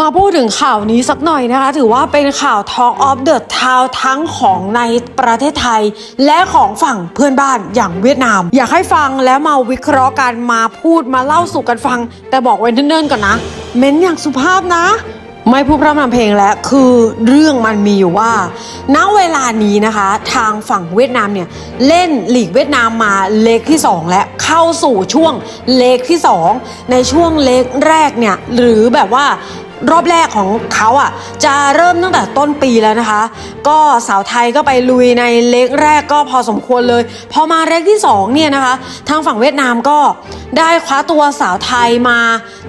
มาพูดถึงข่าวนี้สักหน่อยนะคะ ถือว่าเป็นข่าว Talk of the Town ทั้งของในประเทศไทย และของฝั่งเพื่อนบ้านอย่างเวียดนาม อยากให้ฟังแล้วมาวิเคราะห์กันมาพูดมาเล่าสู่กันฟัง แต่บอกไว้เนิ่นๆก่อนนะ เม้นอย่างสุภาพนะ ไม่พูดพร่ำทำเพลงแล้วคือเรื่องมันมีอยู่ว่าณเวลานี้นะคะ ทางฝั่งเวียดนามเนี่ยเล่นหลีกเวียดนามมาเลกที่ 2 และเข้าสู่ช่วงเลกที่ 2 ในช่วงเลกแรกเนี่ยหรือแบบว่า รอบแรกของเขาอะจะเริ่มตั้งแต่ต้นปีแล้วนะคะ ก็สาวไทยก็ไปลุยในเลกแรกก็พอสมควรเลย พอมาเลกที่2เนี่ยนะคะ ทางฝั่งเวียดนามก็ได้คว้าตัวสาวไทยมา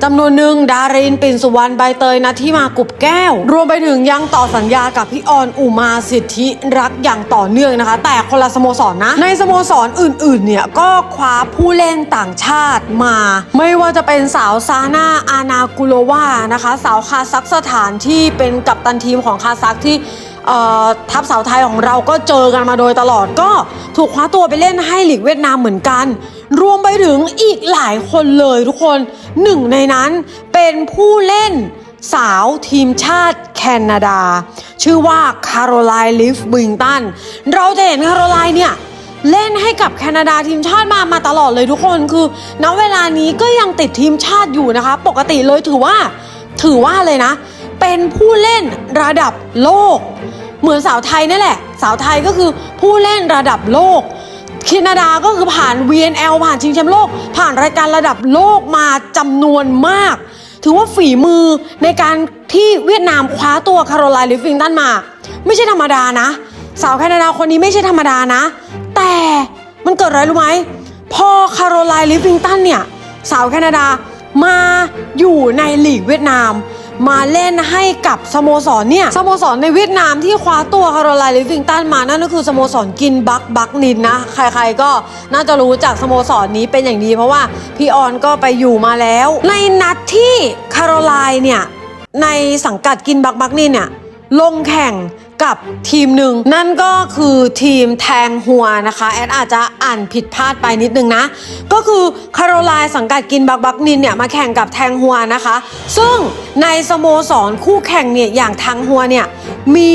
จำนวนหนึ่งดารินปิ่นสุวรรณใบเตยนะที่มากุบแก้ว รวมไปถึงยังต่อสัญญากับพี่ออนอุมาสิทธิรักอย่างต่อเนื่องนะคะ แต่คนละสโมสรนะในสโมสรอื่นๆเนี่ยก็คว้าผู้เล่นต่างชาติมา ไม่ว่าจะเป็นสาวซาน่าอานากุโลวานะคะสาวคาซัคสถานที่เป็นกัปตันทีมของคาซัคที่ทัพสาวไทยของเราก็เจอกันมาโดยตลอดก็ถูกคว้าตัวไปเล่นให้หลีกเวียดนามเหมือนกัน รวมไปถึงอีกหลายคนเลยทุกคนหนึ่งในนั้นเป็นผู้เล่นสาวทีมชาติแคนาดา ชื่อว่าคาโรไลน์ลิฟวิงตันเราจะเห็นคาโรไลน์เนี่ยเล่นให้กับแคนาดาทีมชาติมามาตลอดเลยทุกคนคือณเวลานี้ก็ยังติดทีมชาติอยู่นะคะ ปกติเลยถือว่า ถือว่าเลยนะ เป็นผู้เล่นระดับโลก เหมือนสาวไทยนี่แหละ สาวไทยก็คือผู้เล่นระดับโลกแคนาดาก็คือผ่าน VNL ผ่านชิงแชมป์โลก ผ่านรายการระดับโลกมาจำนวนมาก ถือว่าฝีมือในการที่เวียดนามคว้าตัวคาโรไลน์ลิฟฟิงตันมา ไม่ใช่ธรรมดานะ สาวแคนาดาคนนี้ไม่ใช่ธรรมดานะ แต่มันเกิดอะไรรู้ไหมพอคาโรไลน์ลิฟฟิงตันเนี่ย สาวแคนาดา มาอยู่ในลีกเวียดนาม มาเล่นให้กับสโมสรเนี่ยสโมสรในเวียดนามที่คว้าตัวคาโรไลน์ลิฟิงตันมานั่นก็คือสโมสรกินบักบักนินนะ ใครๆก็น่าจะรู้จากสโมสรนี้เป็นอย่างดีเพราะว่าพี่ออนก็ไปอยู่มาแล้ว ในนัดที่คาโรไลน์เนี่ยในสังกัดกินบักบักนี่เนี่ยลงแข่ง กับทีมหนึ่งนั่นก็คือทีมแทงหัวนะคะ แอดอาจจะอ่านผิดพลาดไปนิดนึงนะ ก็คือคาโรไลน์สังกัดกินบักบักนินเนี่ยมาแข่งกับแทงหัวนะคะ ซึ่งในสโมสรคู่แข่งเนี่ยอย่างแทงหัวเนี่ยมี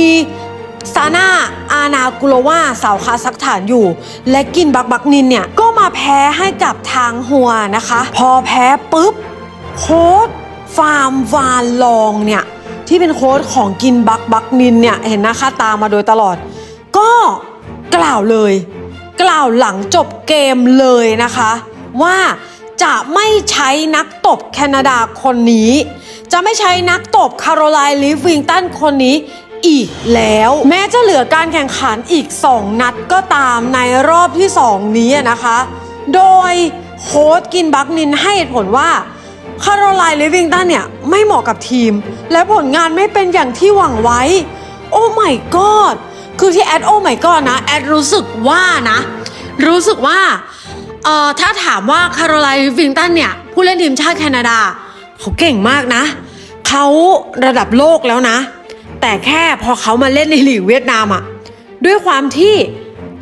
ซาน่าอานากุโลวาสาวคาซักฐานอยู่ และกินบักบักนินเนี่ยก็มาแพ้ให้กับทางหัวนะคะ พอแพ้ปุ๊บโค้ดฟาร์มวานลองเนี่ย ที่เป็นโค้ดของกินบักบักนินเนี่ยเห็นหน้าค่าตามาโดยตลอด ก็กล่าวเลย กล่าวหลังจบเกมเลยนะคะ ว่าจะไม่ใช้นักตบแคนาดาคนนี้ จะไม่ใช้นักตบคาโรไลน์ลิฟวิงตันคนนี้อีกแล้ว แม้จะเหลือการแข่งขันอีก 2 นัดก็ตามในรอบที่ 2 นี้นะคะ โดยโค้ดกินบักนินให้เหตุผลว่า คาโรไลน์ลิวิงตันเนี่ย ไม่เหมาะกับทีม และผลงานไม่เป็นอย่างที่หวังไว้ โอ้ my god คือที่แอดโอ้ my god นะ แอดรู้สึกว่านะ รู้สึกว่าเอ่อถ้าถามว่าคาโรไลน์ลิวิงตันเนี่ย ผู้เล่นทีมชาติแคนาดา เขาเก่งมากนะ เขาระดับโลกแล้วนะ แต่แค่พอเขามาเล่นในลีกเวียดนามอะด้วยความที่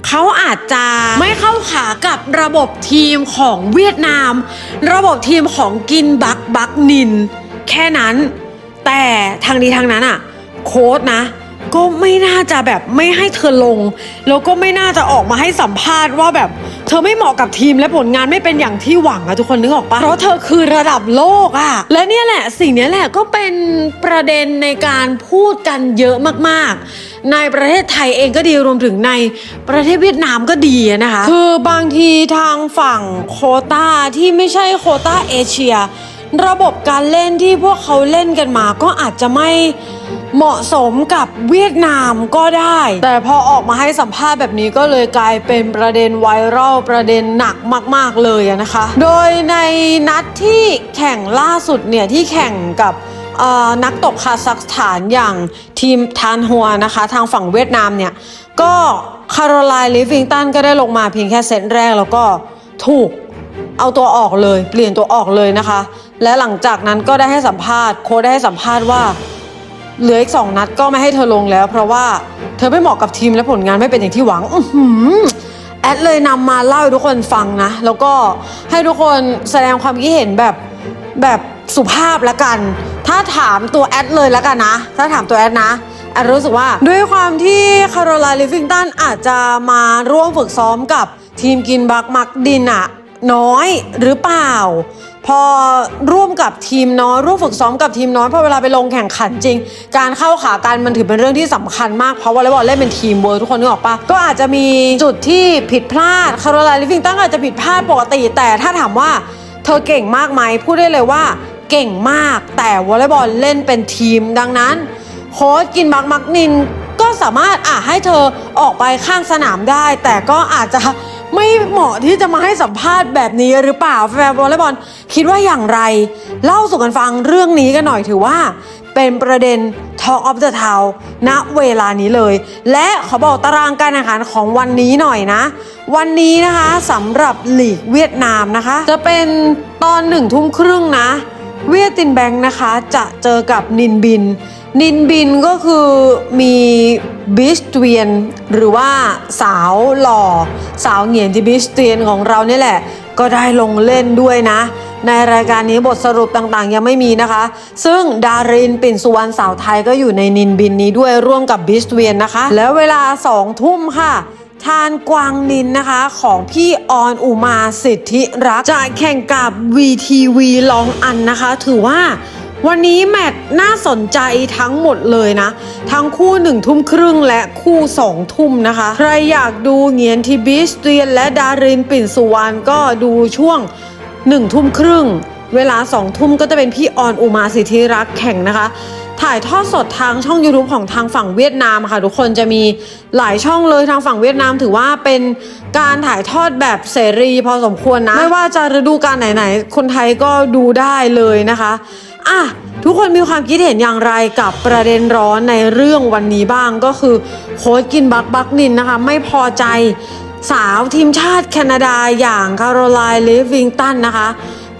เขาอาจจะไม่เข้าขากับระบบทีมของเวียดนาม ระบบทีมของกินบักบักนิน แค่นั้น แต่ทางนี้ทางนั้นอะโค้ดนะ ก็ไม่น่าจะแบบไม่ให้เธอลง แล้วก็ไม่น่าจะออกมาให้สัมภาษณ์ว่าแบบเธอไม่เหมาะกับทีมและผลงานไม่เป็นอย่างที่หวังอะทุกคนนึกออกปะเพราะเธอคือระดับโลกอะและเนี่ยแหละสิ่งเนี้ยแหละก็เป็นประเด็นในการพูดกันเยอะมากๆ ในประเทศไทยเองก็ดีรวมถึงในประเทศเวียดนามก็ดีนะคะ คือบางทีทางฝั่งโคต้าที่ไม่ใช่โคต้าเอเชีย ระบบการเล่นที่พวกเขาเล่นกันมาก็อาจจะไม่เหมาะสมกับเวียดนามก็ได้ แต่พอออกมาให้สัมภาษณ์แบบนี้ก็เลยกลายเป็นประเด็นไวรัลประเด็นหนักมาก ๆ เลยนะคะ โดยในนัดที่แข่งล่าสุดเนี่ยที่แข่งกับ นักตบคาซัคสถานอย่างทีมทานฮัวนะคะ ทางฝั่งเวียดนามเนี่ย ก็คาโรไลน์ลิฟฟิงตันก็ได้ลงมาเพียงแค่เซตแรกแล้วก็ถูกเอาตัวออกเลยเปลี่ยนตัวออกเลยนะคะ และหลังจากนั้นก็ได้ให้สัมภาษณ์โค้ชได้ให้สัมภาษณ์ว่าเหลืออีกสองนัดก็ไม่ให้เธอลงแล้ว เพราะว่าเธอไม่เหมาะกับทีมและผลงานไม่เป็นอย่างที่หวังอแอดเลยนำมาเล่าให้ทุกคนฟังนะ แล้วก็ให้ทุกคนแสดงความคิดเห็นแบบแบบสุภาพละกัน ถ้าถามตัวแอดเลยแล้วกันนะ ถ้าถามตัวแอดนะแอดรู้สึกว่าด้วยความที่คาโรไลน์ลิฟฟิงตันอาจจะมาร่วมฝึกซ้อมกับทีมกินบักมักดินอะน้อยหรือเปล่า พอร่วมกับทีมน้อยร่วมฝึกซ้อมกับทีมน้อยพอเวลาไปลงแข่งขันจริง การเข้าขากันมันถือเป็นเรื่องที่สำคัญมากเพราะวอลเลย์บอลเล่นเป็นทีมเวิร์ทุกคนนึกออกปะก็อาจจะมีจุดที่ผิดพลาดคาโรไลน์ลิฟฟิงตันอาจจะผิดพลาดปกติ แต่ถ้าถามว่าเธอเก่งมากไหมพูดได้เลยว่า เก่งมาก แต่วอลเลย์บอลเล่นเป็นทีมดังนั้น โค้ชกินบักมักนินก็สามารถอะให้เธอออกไปข้างสนามได้ แต่ก็อาจจะไม่เหมาะที่จะมาให้สัมภาษณ์แบบนี้หรือเปล่าแฟนวอลเลย์บอลคิดว่าอย่างไร เล่าสู่กันฟังเรื่องนี้กันหน่อยถือว่า เป็นประเด็น Talk of the Town ณเวลานี้เลย และขอบอกตารางการแข่งขันของวันนี้หน่อยนะ วันนี้นะคะสำหรับหลีกเวียดนามนะคะ จะเป็นตอนหนึ่งทุ่มครึ่งนะ เวียดตินแบงค์นะคะจะเจอกับนินบิน นินบินก็คือมีบิสเตียนหรือว่าสาวหล่อ สาวเหงียนที่บิสเตียนของเรานี่แหละ ก็ได้ลงเล่นด้วยนะ ในรายการนี้บทสรุปต่างๆ ยังไม่มีนะคะ ซึ่งดารินปิ่นสุวรรณสาวไทยก็อยู่ในนินบินนี้ด้วยร่วมกับบิสเวียนนะคะ แล้วเวลาสองทุ่มค่ะ ทานกวางนินนะคะของพี่ออนอุมาสิทธิรักจะแข่งกับ VTV ลองอันนะคะ ถือว่าวันนี้แมตช์น่าสนใจทั้งหมดเลยนะ ทั้งคู่หนึ่งทุ่มครึ่งและคู่สองทุ่มนะคะ ใครอยากดูเงียนทีบิสเตียนและดารินปิ่นสุวรรณก็ดูช่วงหนึ่งทุ่มครึ่ง เวลาสองทุ่มก็จะเป็นพี่ออนอุมาสิทธิรักแข่งนะคะ ถ่ายทอดสดทางช่อง YouTube ของทางฝั่งเวียดนามค่ะ ทุกคนจะมีหลายช่องเลยทางฝั่งเวียดนามถือว่าเป็นการถ่ายทอดแบบเสรีพอสมควรนะ ไม่ว่าจะฤดูกาลไหนๆ คนไทยก็ดูได้เลยนะคะอะทุกคนมีความคิดเห็นอย่างไรกับประเด็นร้อนในเรื่องวันนี้บ้างก็คือโค้ชกินบักบักนินนะคะ ไม่พอใจสาวทีมชาติแคนาดาอย่างคาโรไลน์ลิฟวิงตันนะคะ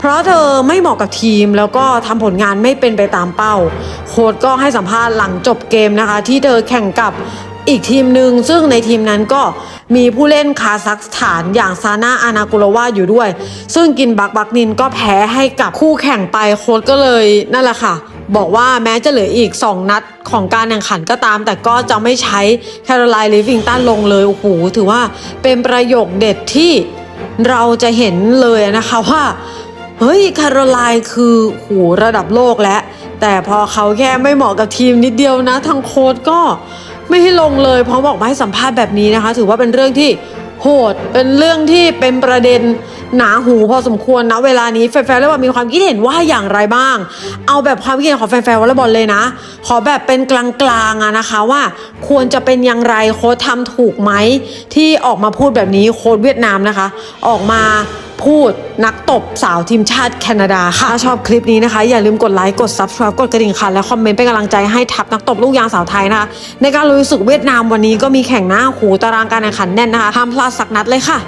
เพราะเธอไม่เหมาะกับทีมแล้วก็ทำผลงานไม่เป็นไปตามเป้า โค้ชก็ให้สัมภาษณ์หลังจบเกมนะคะ ที่เธอแข่งกับอีกทีมหนึ่งซึ่งในทีมนั้นก็มีผู้เล่นคาซัคสถานอย่างซาน่าอานากุลวาอยู่ด้วย ซึ่งกินบักบักนินก็แพ้ให้กับคู่แข่งไปโค้ชก็เลยนั่นแหละค่ะ บอกว่าแม้จะเหลืออีก 2 นัดของการแข่งขันก็ตาม แต่ก็จะไม่ใช้แคโรไลน์ลิฟวิงตันลงเลย โอ้โห ถือว่าเป็นประโยคเด็ดที่เราจะเห็นเลยนะคะว่า เฮ้ยคาโรไลน์คือโหระดับโลกแล้ว แต่พอเขาแค่ไม่เหมาะกับทีมนิดเดียวนะ ทางโค้ดก็ไม่ให้ลงเลยเพราะบอกมาให้สัมภาษณ์แบบนี้นะคะ ถือว่าเป็นเรื่องที่โหด เป็นเรื่องที่เป็นประเด็นหนาหูพอสมควรนะเวลานี้แฟนๆวอลเลย์บอลมีความคิดเห็นว่าอย่างไรบ้าง เอาแบบความคิดเห็นของแฟนๆวอลเลย์บอลเลยนะ ขอแบบเป็นกลางๆอะนะคะว่าควรจะเป็นอย่างไรโค้ดทำถูกไหมที่ออกมาพูดแบบนี้โค้ดเวียดนามนะคะ ออกมา พูด นักตบสาวทีมชาติแคนาดาค่ะถ้าชอบคลิปนี้นะคะ อย่าลืมกดไลค์กด subscribe กดกระดิ่งค่ะ และคอมเมนต์เป็นกำลังใจให้ทัพนักตบลูกยางสาวไทยนะคะ ในการลุยศึกเวียดนามวันนี้ก็มีแข่งหน้าหูตารางการแข่งขันแน่นนะคะห้ามพลาดสักนัดเลยค่ะ